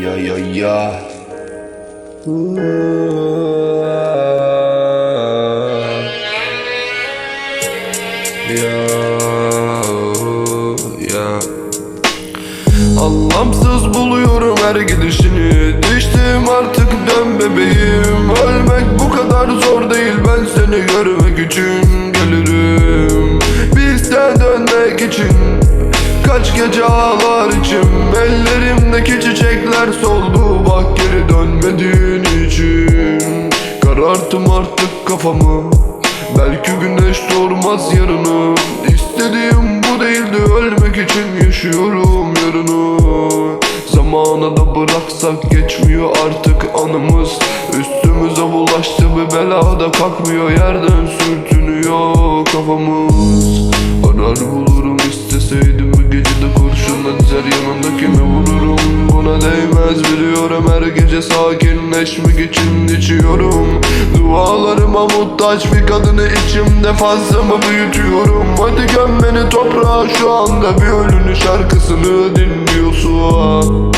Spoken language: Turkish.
ya. Ya ya. Anlamsız buluyorum her gidişini. Düştüm artık dön bebeğim. Ölmek bu kadar zor değil. Ben seni görmek için gelirim. Bizden dönmek için Kaç gece ağlar içim Ellerimdeki çiçekler soldu. Bak geri dönmediğin için Kararttım artık kafamı. Belki güneş doğurmaz yarını. İstediğim bu değildi ölmek için yaşıyorum yarını. Zamana da bıraksak geçmiyor artık anımız. Üstümüze bulaştı bir belada kalkmıyor. Yerden sürtünüyor kafamız. Arar bulurum isteseydim gecede kurşunla dizer yanındakini vururum? Buna değmez biliyorum her gece sakinleşmek için içiyorum Dualarıma muhtaç bir kadını içimde fazla mı büyütüyorum? Hadi göm beni toprağa şu anda bir ölünün şarkısını dinliyorsun